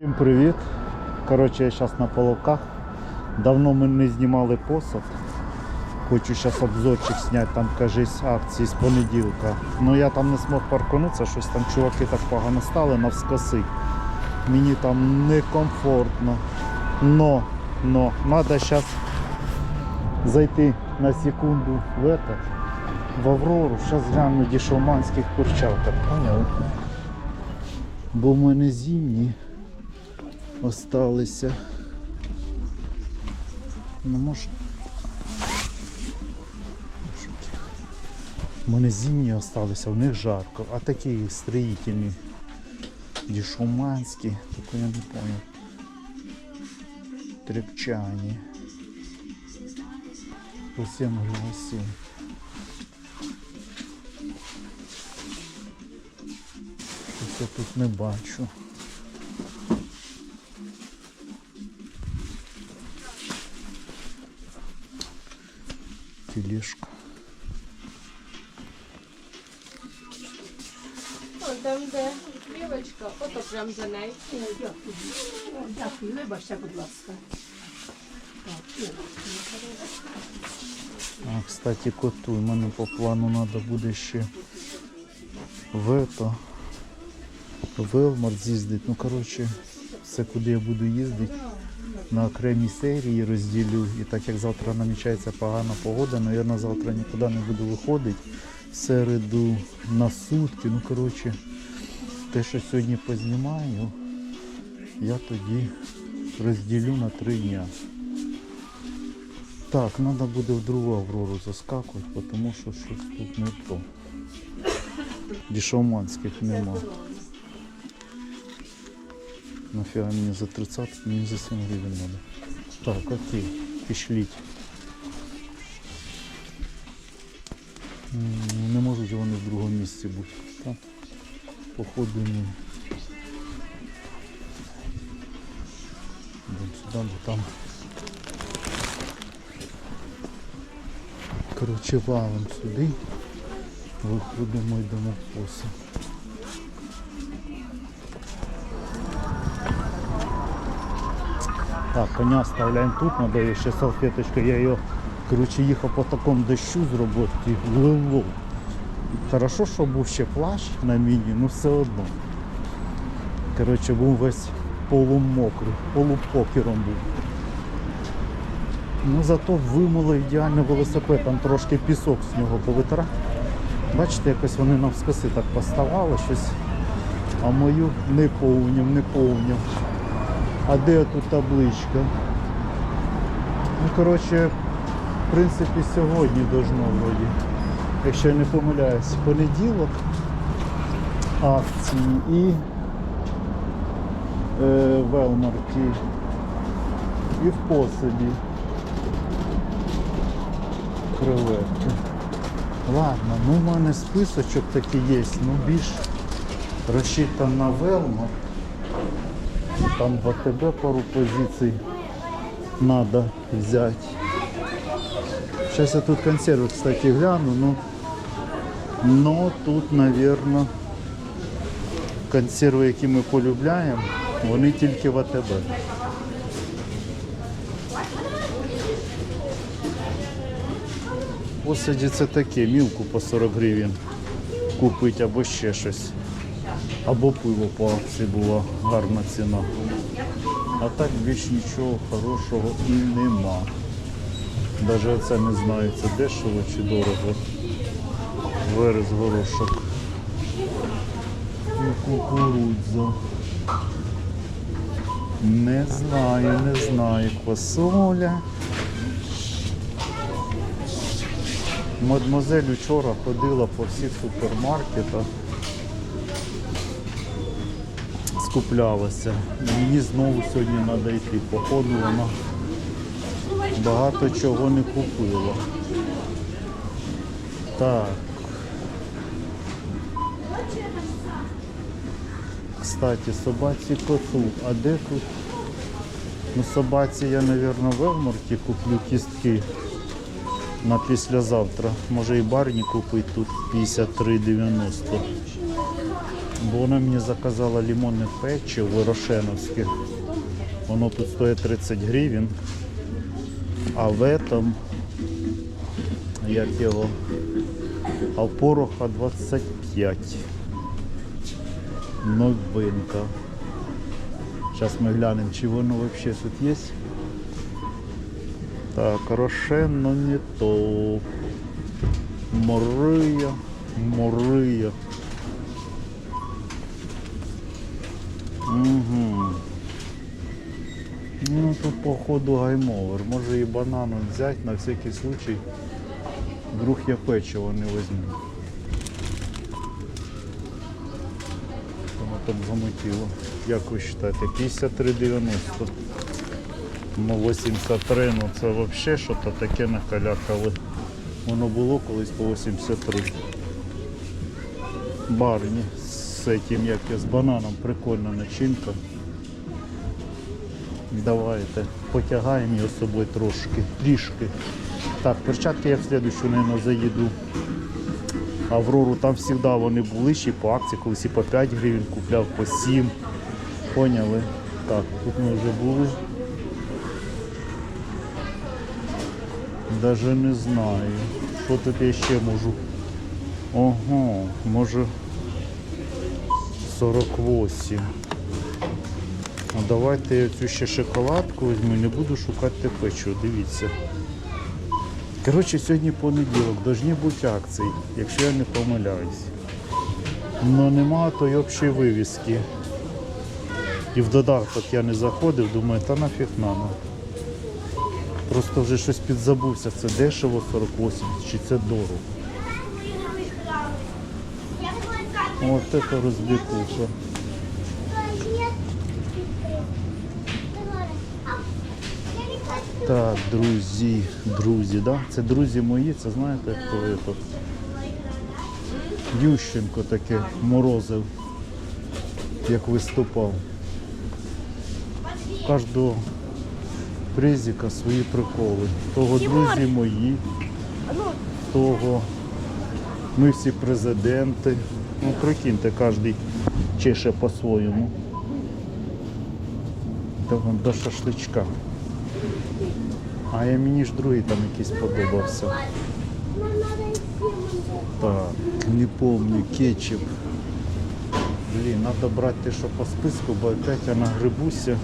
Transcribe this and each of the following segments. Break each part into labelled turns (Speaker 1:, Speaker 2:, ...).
Speaker 1: Всім привіт! Коротше, я зараз на половках. Давно ми не знімали посад. Хочу зараз обзорчик зняти, там кажись акції з понеділка. Ну я там не змог паркунутися, щось там чуваки так погано стали навскоси. Мені там некомфортно. Но, но, треба зараз зайти на секунду в это, в Аврору. Зараз гляну дешевманських курчаток. Поняв? Бо в мене зимні осталися. Ну може. У мене зимні осталися, в них жарко, а такі строїтельні. Дешуманські, таке я не понял. Трепчані. По 7 гривень 7. Щось я тут не бачу. Тележка.
Speaker 2: Вон там, де плівочка, ото прям за нею.
Speaker 3: Дякую, вибачте, будь ласка.
Speaker 1: А, кстати, коту, у мене по плану треба буде ще в это, в Елмарт з'їздити. Ну, коротше, все, куди я буду їздити, на окремі серії розділю. І так як завтра намічається погана погода, мабуть, завтра нікуди не буду виходити. В середу на сутки. Ну, коротше, те, що сьогодні познімаю, я тоді розділю на три дня. Так, треба буде в другу Аврору заскакувати, тому що щось тут не то. Дешевманських нема. Нафіга мені за 30, мені за 7 гривень треба. Так, окей, пішліть. Не можуть вони в другому місці бути. Так, походу ні. Сюди, бо там Коротше, валом сюди. Виходимо, йдемо в посад. Так, коня оставляємо тут, треба ще салфеточку. Я його, коротше, їхав по такому дощу з роботи, влило. Хорошо, що був ще плащ на міні, ну все одно. Коротше, був весь полумокрий, полупокером був. Ну зато вимило ідеально велосипед, там трошки пісок з нього повитирав. Бачите, якось вони навскоси так поставали щось. А мою не повнів, не повнів. А де тут табличка? Ну, коротше, в принципі, сьогодні должно вроді. Якщо я не помиляюсь, понеділок акції і е, в Елмарті, і в посаді креветки. Ладно, ну в мене списочок такий є, ну більш розчитан на Велмо. Там в АТБ пару позицій треба взяти. Сейчас я тут консервы, кстати, гляну, ну, но тут, наверное, консерви, які ми полюбляємо, вони тільки в АТБ. Посаді це таке, мілку по 40 гривень купити або ще щось. Або пиво по акції була гарна ціна. А так більш нічого хорошого і нема. Навіть оце не знаю, це дешево чи дорого. Верес горошок. І кукурудза. Не знаю, не знаю. Квасоля. Мадемуазель вчора ходила по всіх супермаркетах, скуплялася. Мені знову сьогодні треба йти. Походу вона багато чого не купила. Так. Кстати, собаці коту. А де тут? Ну собаці я, мабуть, в Елморті куплю кістки на післязавтра. Може і барні купити тут 53,90. Бо вона мені заказала лимонне печиво рошеновське. Воно тут стоїть 30 гривень. А в этом, як його, а в пороха 25. Новинка. Зараз ми глянемо, чи воно взагалі тут є. Так, рошенно не то. Мория, мория. Угу. Ну тут походу гаймовер. Може і банану взяти на всякий случай. Вдруг я печиво не візьму. Воно там замутило. Як ви вважаєте? 53,90. Ну 83, ну це взагалі щось таке накалякали. Воно було колись по 83. Барні з цим, як я, з бананом, прикольна начинка. Давайте потягаємо його з собою трошки, трішки. Так, перчатки я в слідущу, мабуть, заїду. Аврору там завжди вони були ще по акції, колись і по 5 гривень купляв, по 7. Поняли? Так, тут ми вже були. Даже не знаю. Що тут я ще можу? Ого, може 48. Ну, давайте я цю ще шоколадку візьму, не буду шукати печиво, дивіться. Коротше, сьогодні понеділок, повинні бути акції, якщо я не помиляюсь. Ну нема тої общої вивіски. І в додаток я не заходив, думаю, та нафіг надо. Просто вже щось підзабувся, це дешево 48 чи це дорого. От це розбікуха. Так, друзі, друзі, да? Це друзі мої, це знаєте, хто це? Ющенко таке морозив, як виступав. У Кожного презика свої приколи. Того друзі мої, того ми всі президенти. Ну, прикиньте, кожен чеше по-своєму. До шашличка. А я мені ж другий там якийсь подобався. Так, не помню, кетчуп. Блін, треба брати те, що по списку, бо опять я нагребуся.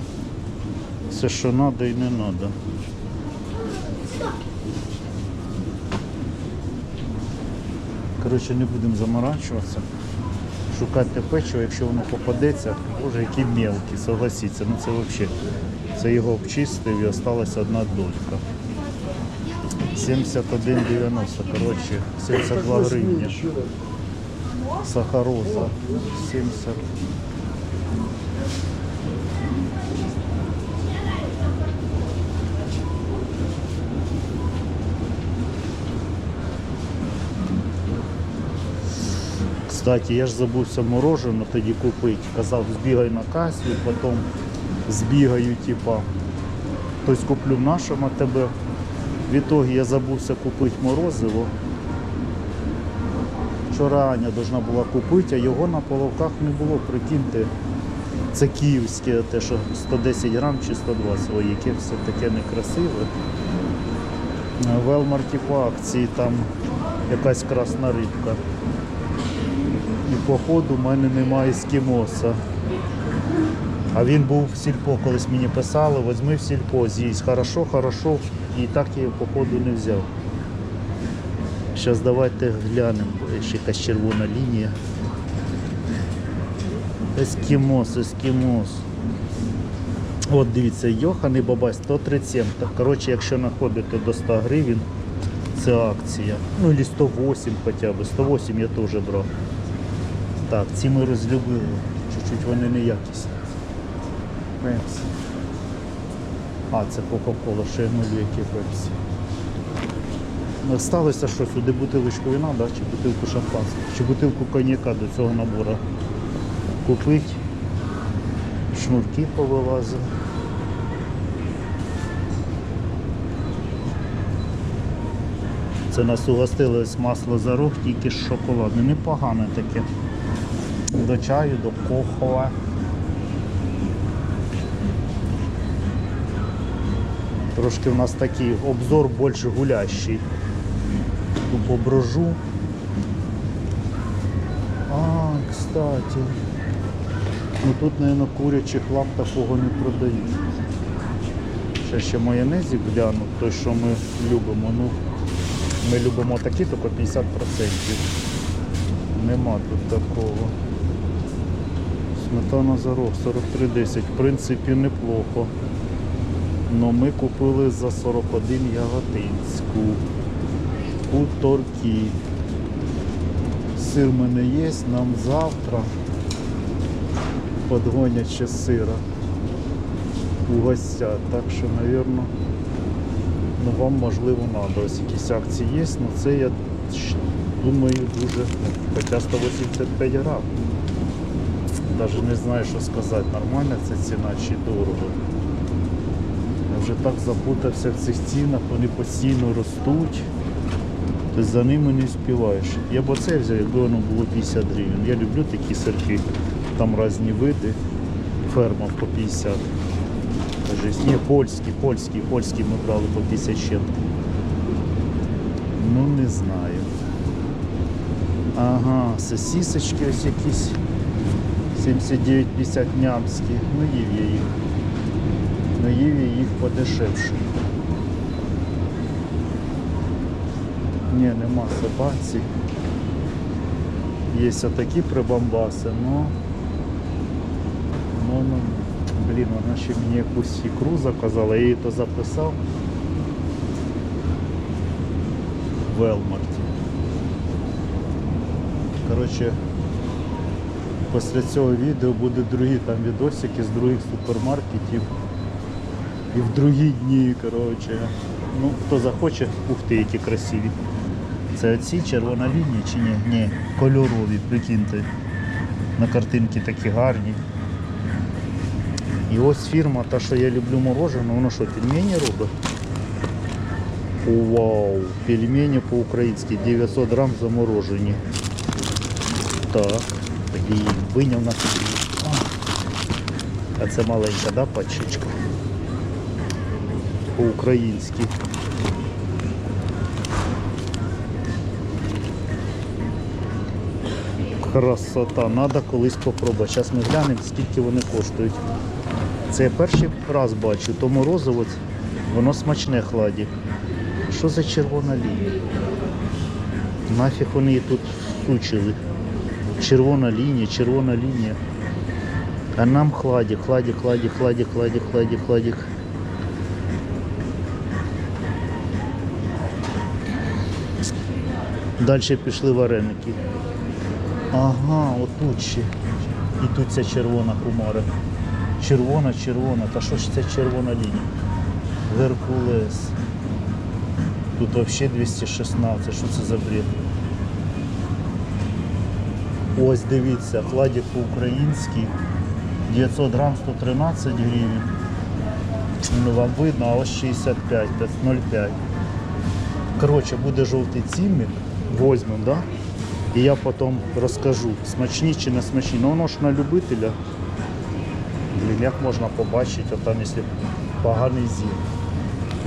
Speaker 1: Все, що треба і не треба. Коротше, не будемо заморачуватися. Шукати печиво, якщо воно попадеться, боже, які мелкі, согласіться, ну це взагалі. Це його обчистив і осталась одна долька. 71,90, коротше, 72 гривні. Сахароза. 70. Кстати, я ж забувся мороженое тоді купити. Казав, збігай на касу, потім збігаю, типа, тобто куплю в нашому АТБ. В ітогі я забувся купити морозиво. Вчора Аня повинна була купити, а його на половках не було, прикиньте. Це київське, те, що 110 грам чи 120, ой, яке все таке некрасиве. В Елмарті по акції там якась красна рибка. І походу в мене немає ескімоса. А він був в сільпо, колись мені писали, візьми в сільпо, з'їсть. Хорошо, хорошо. І так я його походу не взяв. Зараз давайте глянемо, ще якась червона лінія. Ескімос, ескімос. От дивіться, Йоханий Бабай 137. Так, коротше, якщо знаходите до 100 гривень, це акція. Ну і 108 хоча б. 108 я теж брав. Так, ці ми розлюбили. Чуть-чуть вони неякісні. Пепсі. А, це Кока-Кола, ще я нулю які пепсі. Ну, Сталося що сюди бутилочку вина, да? чи бутилку шампанського, чи бутилку коньяка до цього набору купити. Шнурки повилазили. Це нас угостилось масло за рог, тільки з шоколадне. Непогане таке. До чаю, до кохова. Трошки у нас такий обзор більше гулящий. Тут поброжу. А, кстати. Ну тут, мабуть, курячих лап такого не продають. Ще ще майонезик гляну, той, що ми любимо. Ну, ми любимо такі, тільки 50%. Нема тут такого. Сметана зарог 43,10. В принципі, неплохо. Но ми купили за 41 яготинську. Хуторки. Сир в мене є, нам завтра подгонять ще сира у гостях. Так що, мабуть, ну, вам можливо треба. Ось якісь акції є, але це я думаю дуже, ну, хоча 185 грам. Навіть не знаю, що сказати, нормальна ця ціна чи дорого. Я вже так запутався в цих цінах, вони постійно ростуть. Ти за ними не співаєш. Я б оце взяв, якби воно було 50 гривень. Я люблю такі сирки, там різні види, ферма по 50. Кажись, ні, польські, польські, польські ми брали по 50 ще. Ну не знаю. Ага, сосисочки ось якісь 79,50 нямські. Ну їв я їх. Ну їв я їх подешевше. Ні, нема собаці. Є отакі прибамбаси, но... Ну, ну, блін, вона ще мені якусь ікру заказала, я її то записав. В Елмарті. Коротше, після цього відео буде другі там відосики з других супермаркетів. І в другі дні, коротше. Ну, хто захоче, ух ти, які красиві. Це оці червона лінія чи ні? Ні, кольорові, прикиньте. На картинки такі гарні. І ось фірма, та, що я люблю морожене, воно що, пельмені робить? Вау, пельмені по-українськи, 900 грам заморожені. Так, блін, виняв на собі. А. Це маленька, да, пачечка? По-українськи. Красота, треба колись попробувати. Зараз ми глянемо, скільки вони коштують. Це я перший раз бачу, то морозиво, воно смачне хладі. Що за червона лінія? Нафіг вони її тут сучили. Червона лінія, червона лінія. А нам хладік, хладік, хладік, хладік, хладік, хладік, хладік. Далі пішли вареники. Ага, отут ще. І тут ця червона хумара. Червона, червона. Та що ж це червона лінія? Геркулес. Тут взагалі 216. Що це за бред? Ось дивіться, хладік по-українськи. 900 грам 113 гривень. Ну вам видно, а ось 65, 0,5. Коротше, буде жовтий цінник, возьмемо, да? І я потім розкажу, смачні чи не смачні. Ну воно ж на любителя. Блін, як можна побачити, от там, якщо поганий зір.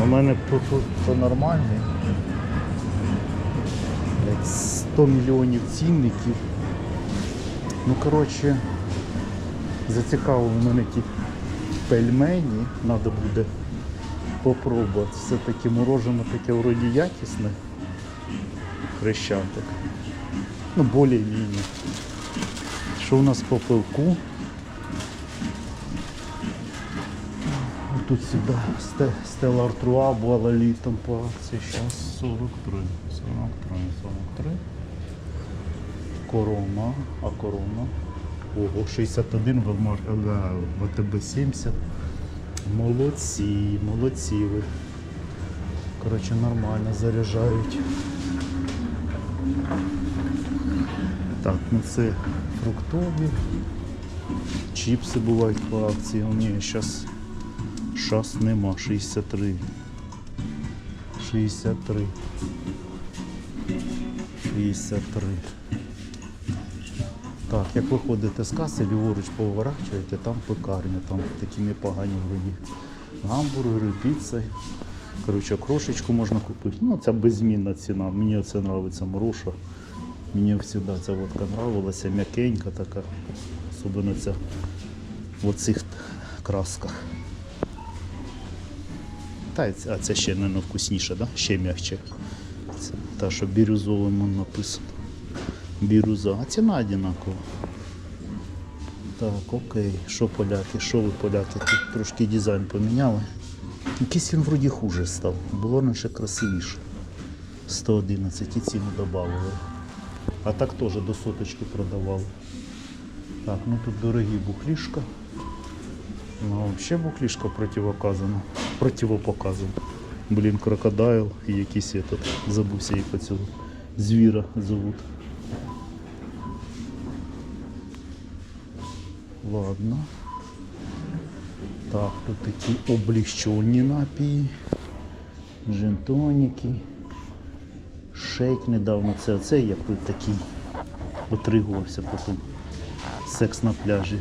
Speaker 1: У мене тут то нормальний. 100 мільйонів цінників. Ну, коротше, зацікавили мене ті пельмені, треба буде попробувати. Все-таки морожене таке вроді якісне. Хрещатик. Ну, більш-менш. Що у нас по пивку? Тут сюди Стелла Артруа була літом по акції. Зараз 43. 43, 43. Корона. А корона? Ого, 61 Велмар ВТБ 70. Молодці, молодці ви. Коротше, нормально заряджають. Так, ну це фруктові. Чіпси бувають по акції. О, ні, зараз Шас нема, 63. 63. 63. Так, як виходите з каси, ліворуч поворачуєте, там пекарня, там такі непогані вроді. Гамбургери, піци. Коротше, крошечку можна купити. Ну, це беззмінна ціна. Мені оце подобається мороша. Мені завжди ця водка нравилася, м'якенька така. Особливо ця в оцих красках. Та, це- а це ще, мабуть, вкусніше, да? ще м'якче. Це та, що бірюзовим написано. Бірюза. А ціна одинакова. Так, окей. Що поляки? Що ви поляки? Тут трошки дизайн поміняли. Якийсь він вроді хуже став. Було раніше красивіше. 111 і ціну додали. А так теж до соточки продавали. Так, ну тут дорогі бухлішка. Ну, взагалі бухлішка противоказана. Противопоказана. Блін, крокодайл і якийсь этот, забувся їх оцього звіра зовут. Ладно. Так, тут такі облігчені напії, джентоніки, шейк недавно. Це оцей я пив такий. Отригувався потім. Секс на пляжі.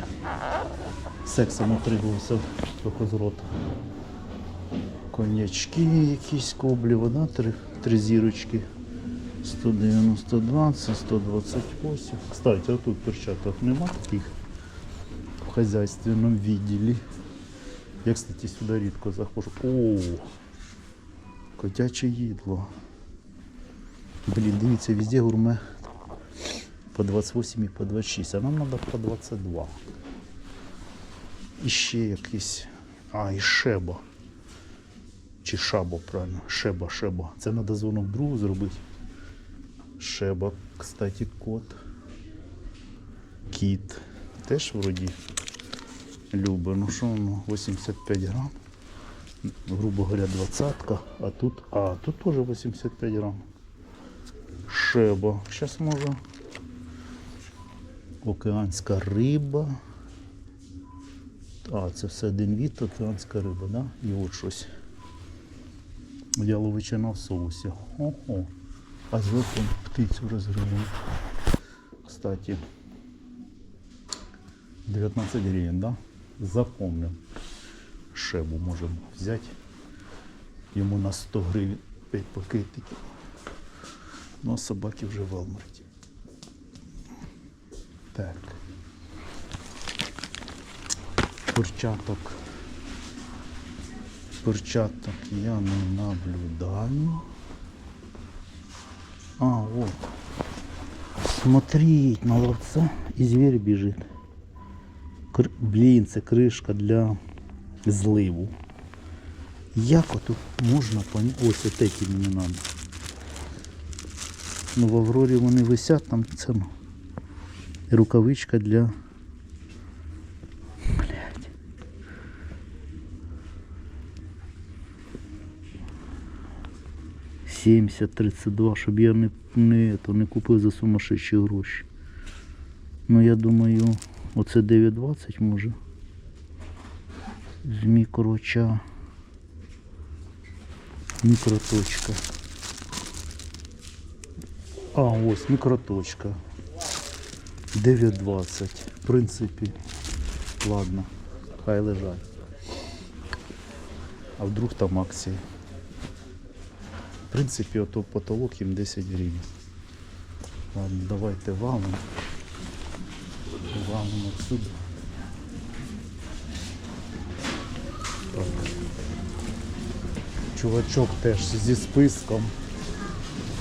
Speaker 1: Сексом отригувався трохи з рота. Коньячки якісь коблі, вода, три, три зірочки. 192, це 128. Кстати, а тут перчаток нема таких хозяйственном відділі. Я, кстати, сюди рідко заходжу. О, котяче їдло. Блін, дивіться, везде гурме по 28 і по 26, а нам треба по 22. І ще якийсь. А, і шеба. Чи шабо, правильно? Шеба, шеба. Це треба дзвоном другу зробити. Шеба, кстати, кот. Кіт. Теж вроді любить. Ну що воно, 85 грам. Грубо говоря, двадцатка. А тут. А, тут теж 85 грам. Шеба. Зараз може. Океанська риба. А, це все один від океанська риба, да? І от щось. Яловичина в соусі. Ого. А зверху птицю розгребли. Кстати. 19 гривен, да? Запомним. Шебу можемо взяти. Йому на 100 гривень 5 пакетиків. Ну, а собаки вже в Алмарті. Так. Перчаток. Перчаток я не наблюдаю. А, вот. Смотреть, молодца. И зверь бежит. Блін, це кришка для зливу. Як отут можна поняти? Ось от эти мені треба. Ну в Аврорі вони висять, там це ну, рукавичка для. Блять. Сімдесят тридцять два, щоб я не, не, не купив за сумасшедші гроші. Ну я думаю, оце 9.20 може. З мікроча. Мікроточка. А, ось мікроточка. 9.20. В принципі, ладно, хай лежать. А вдруг там акції? В принципі, ото потолок їм 10 гривень. Ладно, давайте валом. Отсюда. Так. Чувачок теж зі списком.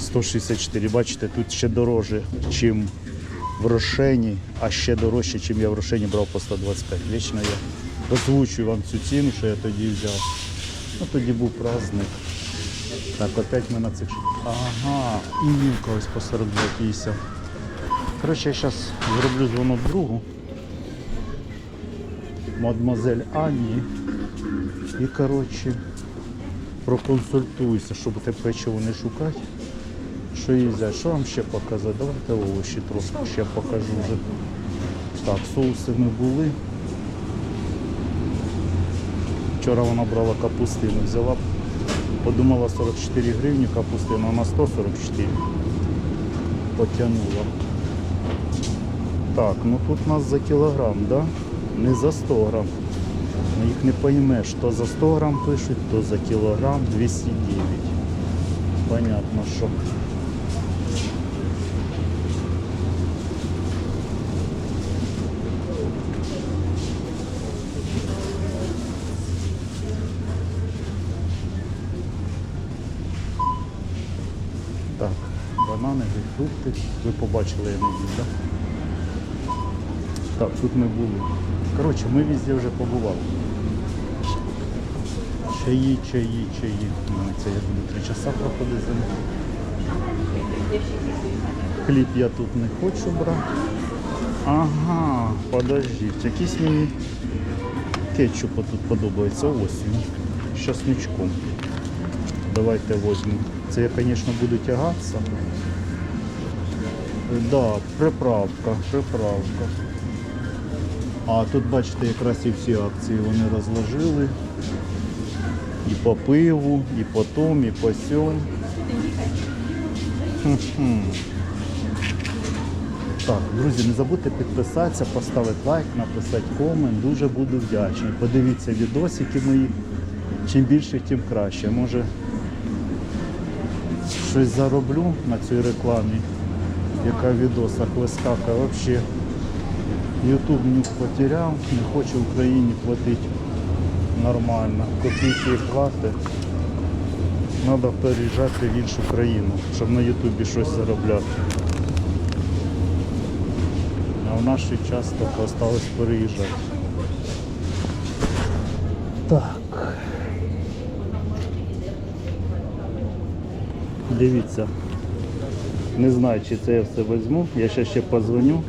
Speaker 1: 164. Бачите, тут ще дороже, чим в Рошені, а ще дорожче, чим я в Рошені брав по 125. Вічно я озвучую вам цю ціну, що я тоді взяв. Ну тоді був праздник. Так, опять ми на цих. Ага, і вілка ось по 42,50. Коротше, я зараз зроблю дзвонок другу. Мадемуазель Анні. І коротше проконсультуюся, щоб те печиво не шукати. Що їй взяти? Що вам ще показати? Давайте овочі трошки ще покажу вже. Так, соуси ми були. Вчора вона брала капустину, взяла, подумала 44 гривні капустину, а на 144 потягнула. Так, ну тут нас за кілограм, да? Не за 100 грам. Ну, Їх не поймеш, то за 100 грам пишуть, то за кілограм 209. Понятно, що. Так, банани, фрукти. Ви побачили, я не їв, так? Так, тут ми були. Коротше, ми везде вже побували. Чаї, чаї, чаї. Ну, це я буду три часа проходити за ним. Хліб я тут не хочу брати. Ага, подождіть. Якийсь мені кетчуп тут подобається. Ось він. З часничком. Давайте візьмемо. Це я, звісно, буду тягатися. Да, приправка, приправка. А тут бачите, якраз і всі акції вони розложили. І по пиву, і по тому, і по. Хм-хм. Так, друзі, не забудьте підписатися, поставити лайк, написати комент. Дуже буду вдячний. Подивіться відосики мої. Чим більше, тим краще. Може щось зароблю на цій рекламі, яка в відосах вискакує. Взагалі Ютуб нюх потеряв, не хоче Україні платити нормально. Копійки плати. Треба переїжджати в іншу країну, щоб на Ютубі щось заробляти. А в наш час тільки осталось переїжджати. Так. Дивіться. Не знаю, чи це я все візьму. Я ще ще позвоню.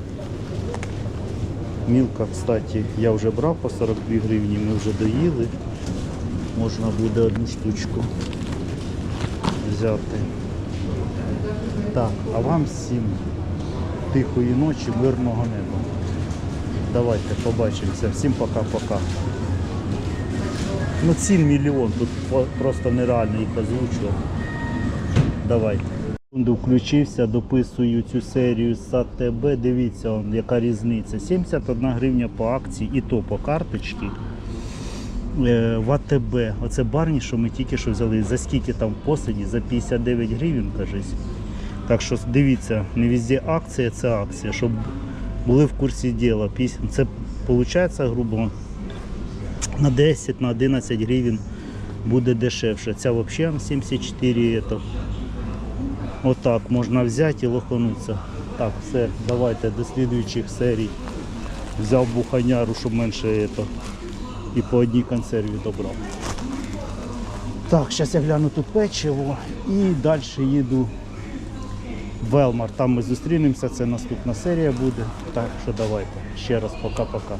Speaker 1: Мілка, кстати, я вже брав по 42 гривні, ми вже доїли. Можна буде одну штучку взяти. Так, а вам всім тихої ночі, мирного неба. Давайте побачимося. Всім пока-пока. Ну цін мільйон, тут просто нереально їх озвучувати. Давайте. Включився, дописую цю серію з АТБ. Дивіться, он, яка різниця. 71 гривня по акції і то по карточці. Е, В АТБ. Оце барні, що ми тільки що взяли. За скільки там посаді? За 59 гривень, кажись. Так що дивіться, не везде акція, це акція, щоб були в курсі діла. Це виходить, грубо, на 10, на 11 гривень буде дешевше. Ця взагалі 74 это. Отак можна взяти і лоханутися. Так, все, давайте до слідуючих серій. Взяв буханяру, щоб менше это, і по одній консерві добрав. Так, зараз я гляну тут печиво і далі їду в Велмар. Там ми зустрінемося, це наступна серія буде. Так що давайте. Ще раз пока-пока.